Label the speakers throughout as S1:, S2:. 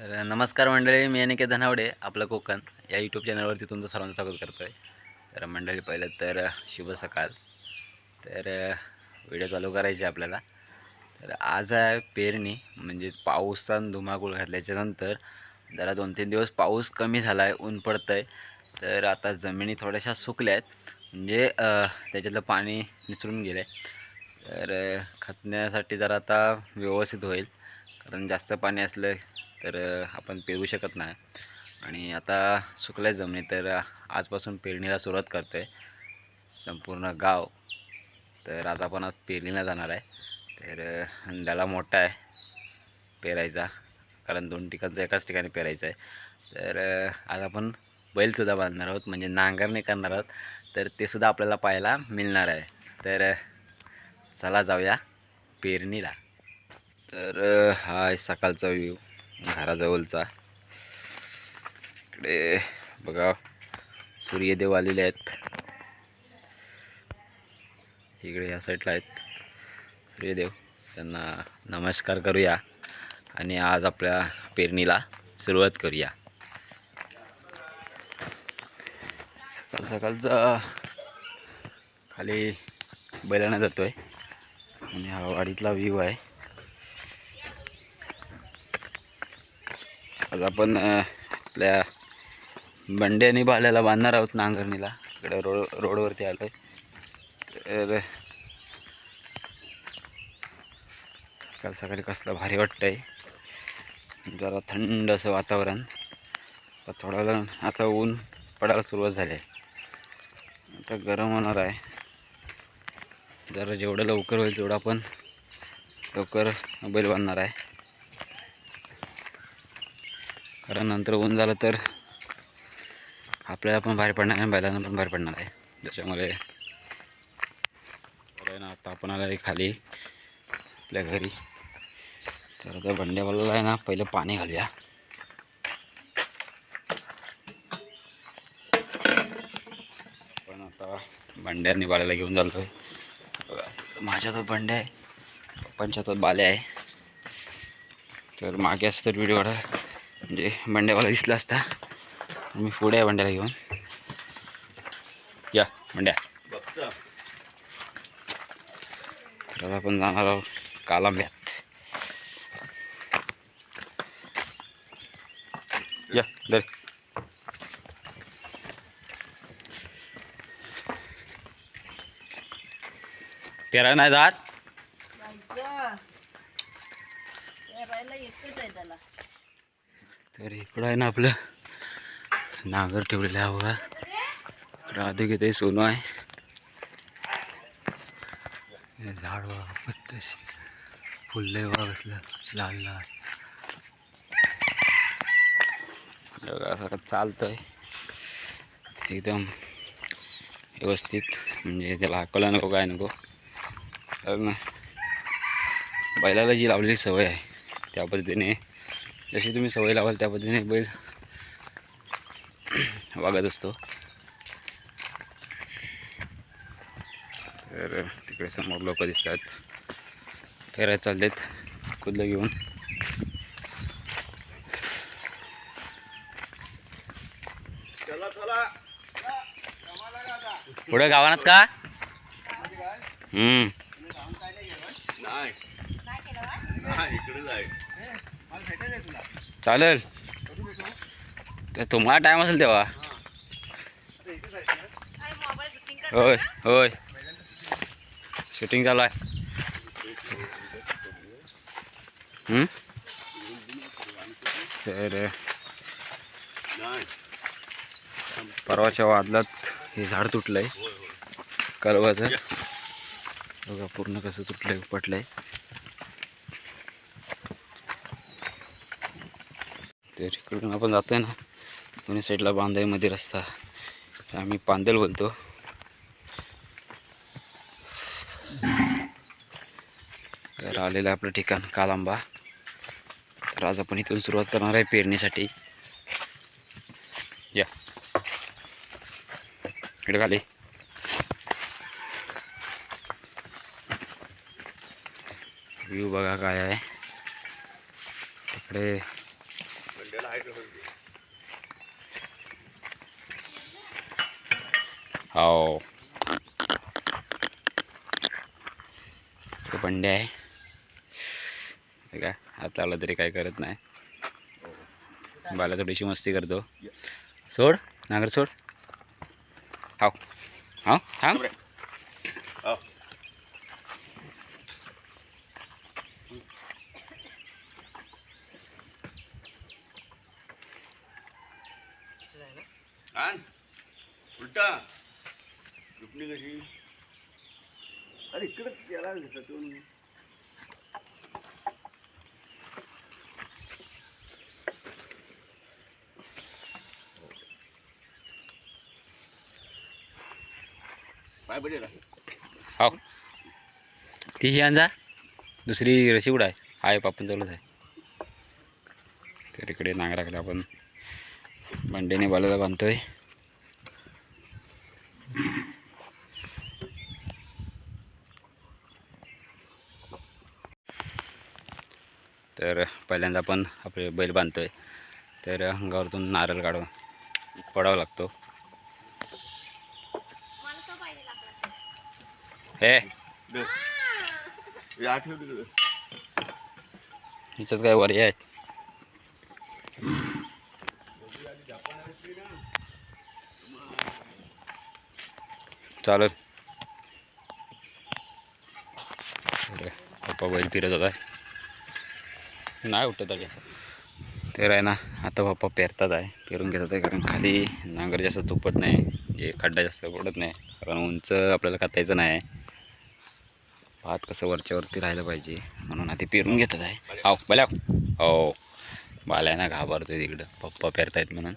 S1: तर नमस्कार मंडळी मी अनिकेत धनावडे आपलं कोकण. या यूट्यूब चॅनलवरती तुमचं सर्वांचं स्वागत करतो आहे तर मंडळी पहिलं तर शुभ सकाळ. तर व्हिडिओ चालू करायचे आपल्याला. तर आज आहे पेरणी म्हणजेच पावसान धुमाकूळ घातल्याच्यानंतर जरा दोन तीन दिवस पाऊस कमी झाला आहे ऊन पडतं आहे तर आता जमिनी थोड्याशा सुकल्या आहेत. म्हणजे त्याच्यातलं पाणी निचळून गेलं आहे तर खतण्यासाठी जरा आता व्यवस्थित होईल. कारण जास्त पाणी असलं तर आपण पेरू शकत नाही. आणि आता सुकल्या जमिनी तर आजपासून पेरणीला सुरुवात करतो आहे संपूर्ण गाव. तर आज आपण आज पेरणीला जाणार आहे. तर अ, मोठा आहे पेरायचा. कारण दोन ठिकाणचं एकाच ठिकाणी पेरायचं आहे. तर आज आपण बैलसुद्धा बांधणार आहोत. म्हणजे नांगरणी करणार आहोत. तर ते सुद्धा आपल्याला पाहायला मिळणार आहे. तर चला जाऊया पेरणीला. तर हा सकाळचा व्ह्यू. घराजवळचा. इकडे बघा सूर्यदेव आलेले आहेत. इकडे या साईडला आहेत. सूर्यदेव त्यांना नमस्कार करूया आणि आज आपल्या पेरणीला सुरुवात करूया. सकाळ सकाळचा खाली बैलांना आहे आणि हा वाडीतला व्ह्यू आहे. आज आपण आपल्या बंड्यानी भाल्याला बाल्याला बांधणार आहोत नांगरणीला. इकडे रोड रोडवरती आलो आहे तर काल सकाळी कसलं भारी वाटतं आहे जरा थंड असं वातावरण. आता थोडा वेळ आता ऊन पडायला सुरुवात झाली आहे. आता गरम होणार आहे. जरा जेवढं लवकर होईल तेवढं आपण लवकर बैल बांधणार आहे. कारण नंतर ऊन झालं तर आपल्याला पण बाहेर पडणार आहे आणि बैलांना पण बाहेर पडणार आहे. त्याच्यामुळे आहे ना आता आपण आलं आहे खाली आपल्या घरी. तर आता बंड्यावाला आहे ना पहिलं पाणी घालूया. पण आता बंड्या निभाळायला घेऊन चाललो आहे बघा माझ्या तर बंड्या आहे पप्पांच्या तर बाल्या आहे. तर मागे असं तर व्हिडिओ काढा. म्हणजे बंड्यावाला दिसला असता. मी पुढे आहे बंड्याला घेऊन. या बंड्या. तर आता आपण जाणार आहोत कालांब्यात. या दर. पेरा नाही जात
S2: जायचं. पेरायला एकच आहे त्याला
S1: तर इकडं आहे ना आपलं नांगर ठेवलेलं आहे बघा. इकडं आधी घेते सोनं आहे. झाड बघा पत्तशी फुलले बघा कसलं लाल लाल. बघा असं चालतंय. एकदम व्यवस्थित म्हणजे त्याला हाकला नको काय नको. कारण बैलाला जी लावलेली सवय आहे त्या पद्धतीने जशी तुम्ही सवय लावाल त्या पद्धतीने बैल वागत असतो. तर तिकडे समोर लोक दिसतात. फिरायला चाललेत कुदलं घेऊन. पुढे गावानात का? हम्म. चालेल. तर तुम्हाला टाईम असेल तेव्हा. होय होय. शूटिंग चालू आहे. हम्म? तर परवाच्या वादलात हे झाड तुटलंय. कलवाचं. बघा पूर्ण कसं तुटलंय पटलंय तर इकडून आपण आहे ना दोन्ही साईडला बांधाईमध्ये रस्ता. आम्ही पांदल बोलतो. तर आलेलं आहे आपलं ठिकाण कालांबा. तर आज आपण इथून सुरुवात करणार आहे पेरणीसाठी. या. इकडे खाली. व्ह्यू बघा काय आहे. तिकडे हो हे बंडे आहे. काय हात लावला तरी काय करत नाही. बाला थोडीशी मस्ती करतो. सोड नागर सोड. हाव. हाव थांब.
S3: केला इकडे पाय
S1: ती ही आणजा दुसरी रशी उडाय आहे? आहे पापून चालूच आहे. तर इकडे नांगराकडे आपण बंडेने बालाला बांधतोय तर पहिल्यांदा आपण आपले बैल बांधतोय. तर अंगावरतून नारळ काढून पडावा लागतो. हे.
S3: आठवण
S1: हिच्यात काय वरी आहेत. चालेल. पप्पा बैल फिरत होता. नाही उठत आहे तर आहे ना आता पप्पा पेरतात आहे पेरून घेतात आहे कारण खाली नांगर जास्त तुपत नाही जे खड्डा जास्त पडत नाही कारण उंच आपल्याला कातायचं नाही. भात कसं वरच्यावरती राहिलं पाहिजे म्हणून आधी पेरून घेतात आहे. हो बल्या हो आहे ना घाबरतोय तिकडं. पप्पा पेरतायत म्हणून.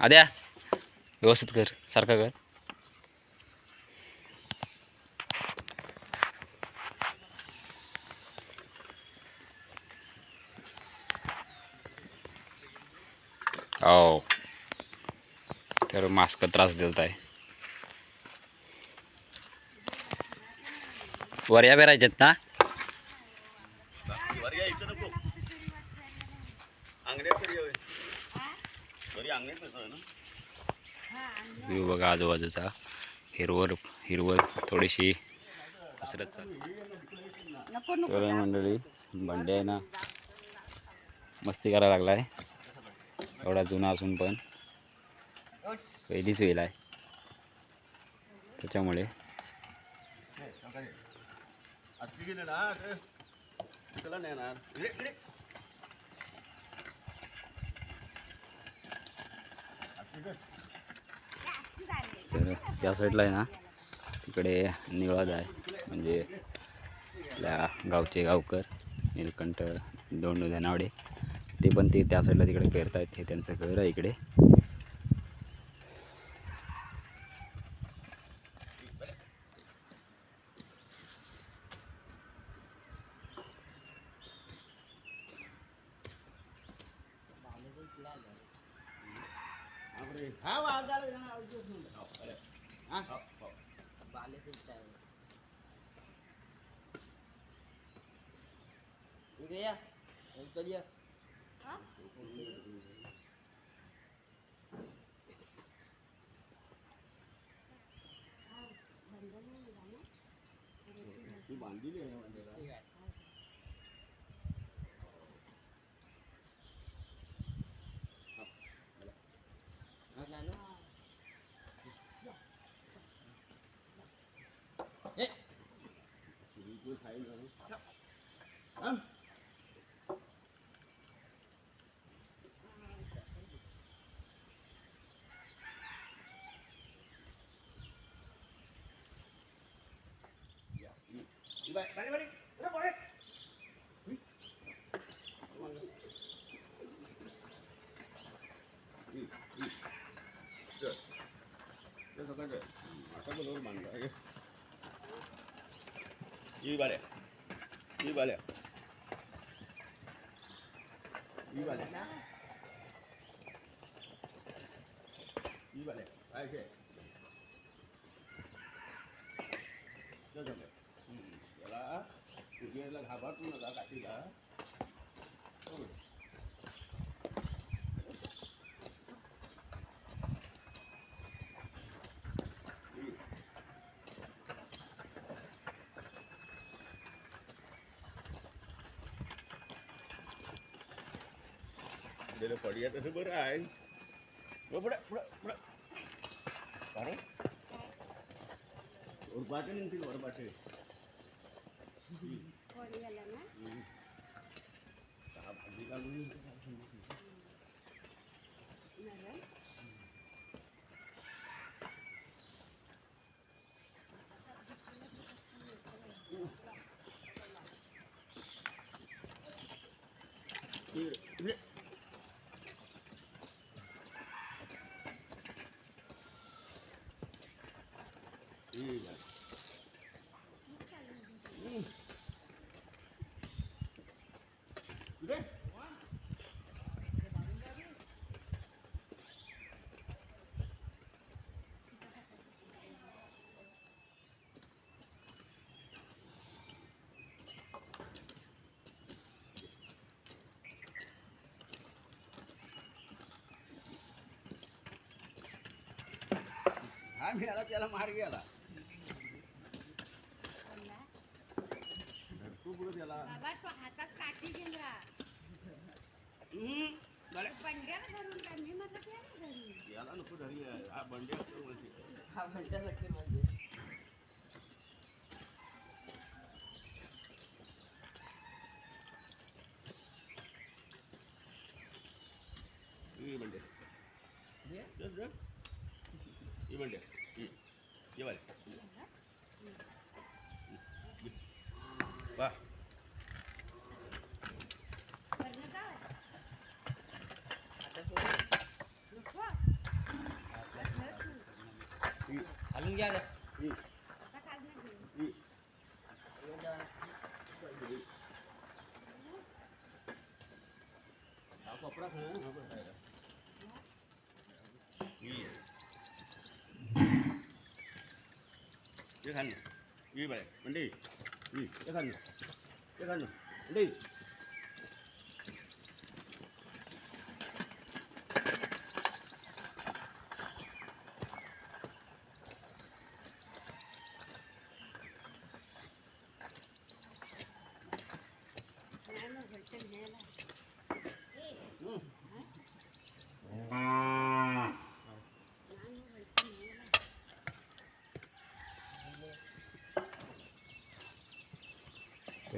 S1: आद्या व्यवस्थित कर सारखा कर हो तर मास्क त्रास देत आहे वर्या बेरायच्यात ना बघा आजूबाजूचा. हिरवळ हिरवळ थोडीशी कसरत चालू मंडळी बंडे आहे ना मस्ती करायला लागलाय. एवढा जुना असून पण. पहिलीच वेल आहे. त्याच्यामुळे.
S3: तर
S1: त्या साईडला आहे ना तिकडे निळाद आहे. म्हणजे आपल्या गावचे गावकर नीलकंठ दोंडू धनावडे ते पण ते त्या साईडला तिकडे पेरतायत. हे त्यांचं घर आहे इकडे
S3: हा वाज झाला ना, आवाज येत नाही. हो, अरे. हा? हो, हो. ती बांधलेली आहे ना बांधायला. बिलकुल खाईल ना. हा? या, ही. ही बाय- बारी- बारी. अरे बारी. ही. ही, ही. चल. चल, सकाळ चल. हम्म, आता बरोबर बांधलं आहे. ही बाल्या ही बाल्या ही बाल्या ही बाल्या काय घे चल, चल. हम्म, याला उजेडला घाबरतो नका काठीला दिलं पडिया तसं बरं आहे हो, पुढं पुढं पुढं का रे वरपाटे निघतील वरपाटे
S2: कोणी गेला ना
S3: हा, भाजी घालून
S2: नरम.
S3: इकडे. ठीक आहे. हम्म. इकडे. हा मिळाला त्याला मार गेला
S2: बोलला,
S3: धरतो पुढं त्याला
S2: बाबा तो हातात काठी घेऊन राहा
S3: हम्म. गाड्या.
S2: पंड्याला धरून काय मी म्हटलं त्याला धरून
S3: याला नको धरी हा बंड्या असतो म्हणते. ये बंड्या. ये, ये. ये बंड्या. ये. ये बाय. वा.
S2: वरनं काय? नको. वरनं तू.
S3: ये.
S4: हलून घ्या रे.
S3: ये.
S2: आता काढणं घेऊ.
S3: ये. हा कपडा खाऊ नको खायला. ये. ये खान ये बाय मंडई ये ये खान ये खान मंडई
S2: नाही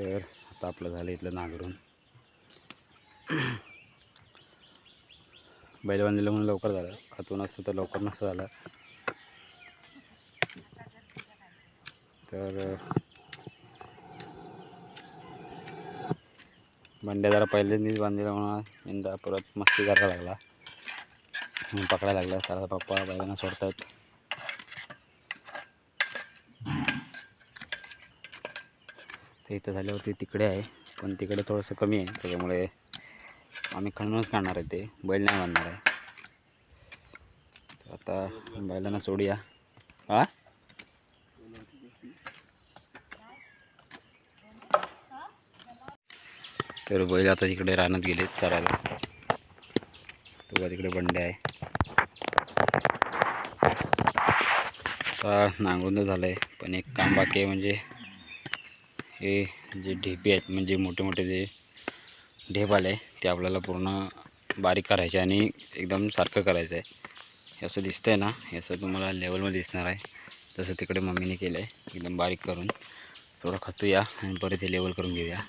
S1: तर आता आपलं झालं इथलं नांगरून. बैल बांधलेलं म्हणून लवकर झालं. खतून असतं तर लवकर नसतं झालं. तर बंड्या जरा पहिल्यांदाच बांधलेला म्हणून यंदा परत मस्ती करायला लागला. पकडायला लागला. सारा पप्पा बैलांना सोडतायत. तर इथं झाल्यावरती तिकडे आहे. पण तिकडे थोडंसं कमी आहे. त्याच्यामुळे आम्ही खणूनच काढणार आहे ते. बैल नाही बांधणार आहे. तर आता बैलांना सोडूया. हा? तर बैल आता तिकडे रानात गेलेत करायला. तुला तिकडे बंडे आहे. आता नांगरून झालं आहे पण एक काम बाकी आहे म्हणजे हे जे ढेपे आहेत म्हणजे मोठे मोठे जे ढेप आले ते आपल्याला पूर्ण बारीक करायचे आणि एकदम सारखं करायचं आहे. हे असं दिसतंय ना हे असं तुम्हाला लेवलमध्ये दिसणार आहे. तसं तिकडे मम्मीने केलं आहे एकदम बारीक करून. थोडं खतूया आणि परत हे लेवल करून घेऊया.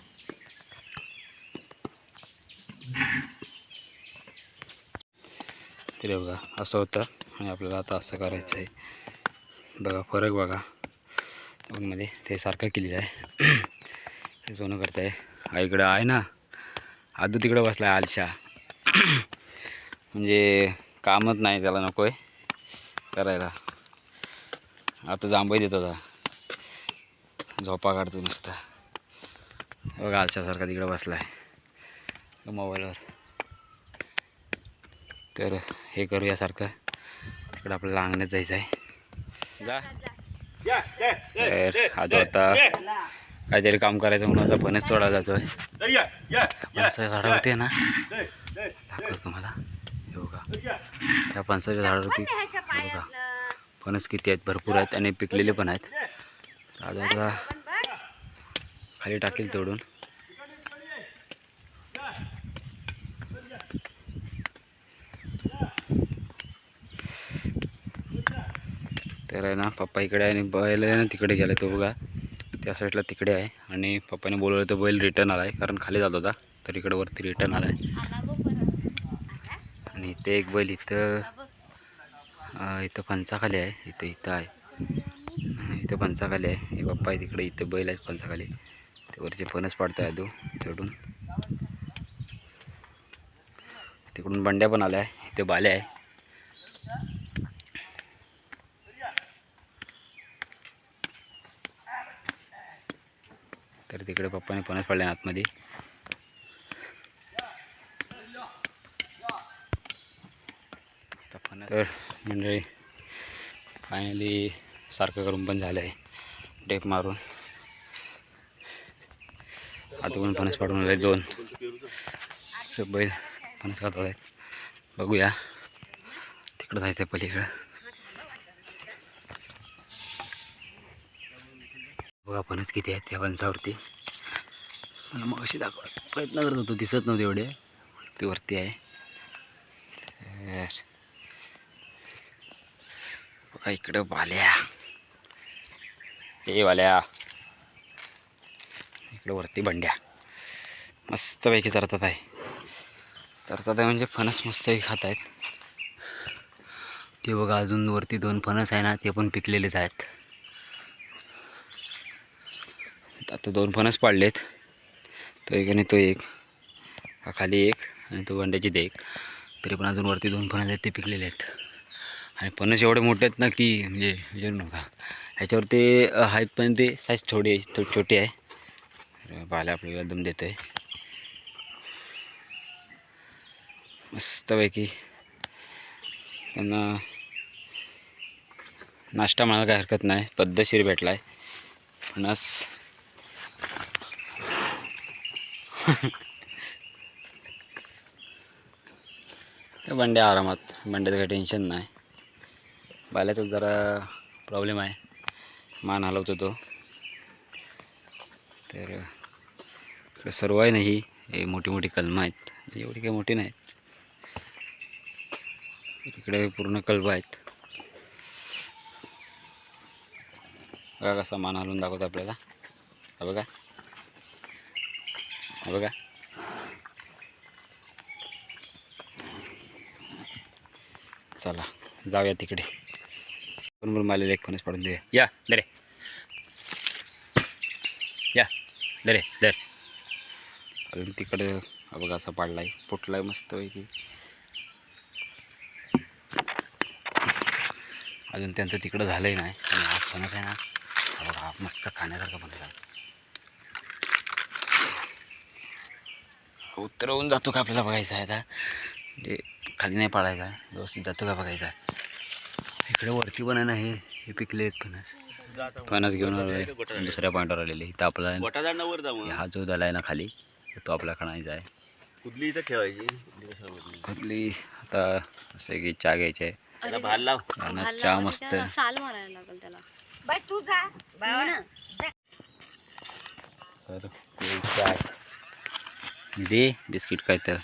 S1: तरी बघा असं होतं आणि आपल्याला आता असं करायचं आहे बघा फरक बघा. दोनमध्ये ते सारखं केलेलं आहे. हे सोनं करत आहे हा इकडं आहे ना. आदू तिकडं बसला आहे आलशा. म्हणजे कामच नाही त्याला नको आहे करायला. आता जांभई देत होता. झोपा काढतो नुसता. बघा आलशासारखा तिकडं बसला आहे मोबाईलवर. तर हे करूयासारखं इकडं तिकडं आपल्याला अंगण्यात जायचं आहे जा. आता
S3: या.
S1: काहीतरी काम करायचं म्हणून आता फणस तोडायला जातोय. फणसाच्या झाडावरती आहे ना?
S3: दे, दे,
S1: दाखवतो तुम्हाला. हे बघा.
S3: दे, या.
S1: त्या फणसाच्या झाडावरती हे बघा.
S2: पायातलं.
S1: फणस किती आहेत? भरपूर आहेत आणि पिकलेले पण आहेत. आता आता खाली टाकेल तोडून तर आहे ना पप्पा इकडे आहे आणि बैल आहे ना तिकडे गेला तो बघा. त्या साईडला तिकडे आहे आणि पप्पाने बोलवलं तर बैल रिटर्न आला आहे कारण खाली जात होता. तर इकडे वरती रिटर्न आला आहे आणि इथे एक बैल इथं इथं पंचाखाली आहे. इथं इथं आहे. इथं पंचाखाली आहे. हे पप्पा आहे तिकडे इथं बैल आहेत पंचाखाली ते वरचे फणस पडताय तो चढून. तिकडून बंड्या पण आल्या आहे इथे बाल्या आहे. तर तिकडे पप्पाने फणस पडले आतमध्ये. तर म्हणजे फायनली सारखं करून पण झालं आहे डेप मारून. आतून पण फणस पाडून आले दोन. बैल फणस खात आहेत. बघूया. तिकडं जायचं आहे पलीकडं. बघा फणस किती आहेत त्या फणसावरती. मला मग अशी दाखव प्रयत्न करत होतो दिसत नव्हते एवढे. वरती वरती आहे. तर बघा इकडं बाल्या हे बाल्या इकडं वरती बंड्या. मस्तपैकी चरतात आहे. चरतात आहे म्हणजे फणस मस्तपैकी खात आहेत. ते बघा अजून वरती दोन फणस आहे ना ते पण पिकलेलेच आहेत. आता दोन फणस पाडलेत. तो एक आणि तो एक. हा खाली एक आणि तो वंड्याची ते एक तरी पण अजून वरती दोन फणस आहेत ते पिकलेले आहेत. आणि फणस एवढे मोठे आहेत ना की म्हणजे विचारू नका. ह्याच्यावरती आहेत पण ते साईज थोडी थो थोडी छोटी आहे. पाहायला आपल्याला दम देतो आहे मस्तपैकी. त्यांना नाश्ता म्हणायला काही हरकत नाही. पद्धतशीर भेटला आहे फणस हे बंड्या आरामात. बंड्याचं काही टेन्शन नाही. बाल्याचाच जरा प्रॉब्लेम आहे. मान हलवतो तो. तर इकडे सर्व आहे नाही हे. मोठी मोठी कलमं आहेत. म्हणजे एवढी काही मोठी नाहीत. इकडे पूर्ण कल्प आहेत. बघा कसा मान हलवून दाखवतो आपल्याला. बघा. बघा. चला जाऊया तिकडे. बरोबर मला एक फणस पाडून देऊया. या दरे या दरे दर अजून तिकडे बघा असा पाडलाय. फुटलाय मस्त पैकी अजून त्यांचं तिकडं झालंही नाही. आणि हा फणस आहे ना बघा हा मस्त खाण्यासारखा फणस आहे. उतरवून जातो का आपल्याला बघायचं आहे आता? म्हणजे खाली नाही पाडायचा आहे व्यवस्थित जातो का बघायचा? आहे इकडे वरती पण आहे ना हे हे पिकले आहेत फणस. फणस घेऊन आलोय. दुसऱ्या पॉईंटवर आलेले इथं आपला हा जो झाला आहे ना खाली तो आपला खाणायचा आहे.
S3: कुठली इथं ठेवायची? कुठली?
S1: आता असं आहे की चहा घ्यायची आहे. चहा मस्त.
S4: त्याला साल मारायला लागेल त्याला.
S2: बाई तू जा. बाबा
S4: ना.
S1: तर चहा दे बिस्किट काय तर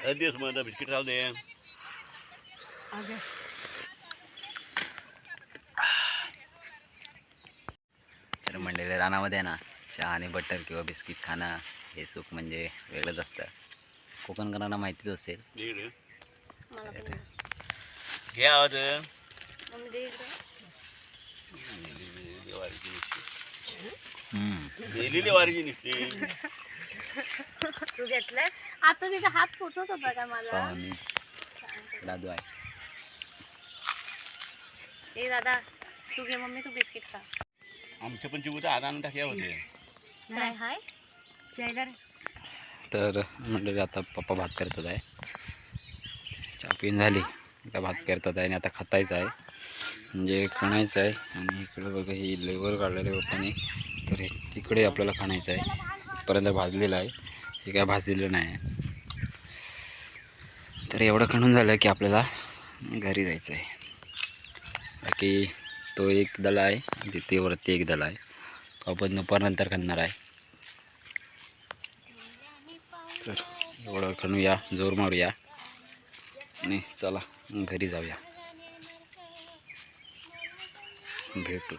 S3: अरे दिवस बिस्किट राहू दे
S1: तर मंडळी रानामध्ये ना चहा आणि बटर किंवा बिस्किट खाणं हे सुख म्हणजे वेगळंच असतं कोकणकरांना माहितीच असेल
S3: इकडे. गेलेली वारीची नुसती.
S2: तू घेतलंस?
S4: आता तिचा हात पोचत होता का
S1: पाहू दादू आहे.
S4: ए दादा तू घे मम्मी तू बिस्किट खा.
S3: आमच्या पण जीव आधा आणून टाक्या होते.
S4: काय हाय?
S1: तर मंडळी आता पप्पा भात करतात आहे. चहा पिऊन झाली. आता भात करतात आहे आणि आता खतायचं आहे. म्हणजे खणायचं आहे. आणि इकडे बघा ही लेवर काढलेलं आहे पप्पाने. तर हे तिकडे आपल्याला खणायचं आहे. इथपर्यंत भाजलेलं आहे. हे काय भाजलेलं नाही आहे. तर एवढं खणून झालं की आपल्याला घरी जायचं आहे. बाकी तो एक दल आहे. तिथे वरती एक दल आहे. तो आपण दुपारनंतर खणणार आहे. तर एवढं खणूया जोर मारूया. आणि चला घरी जाऊया. भेटू.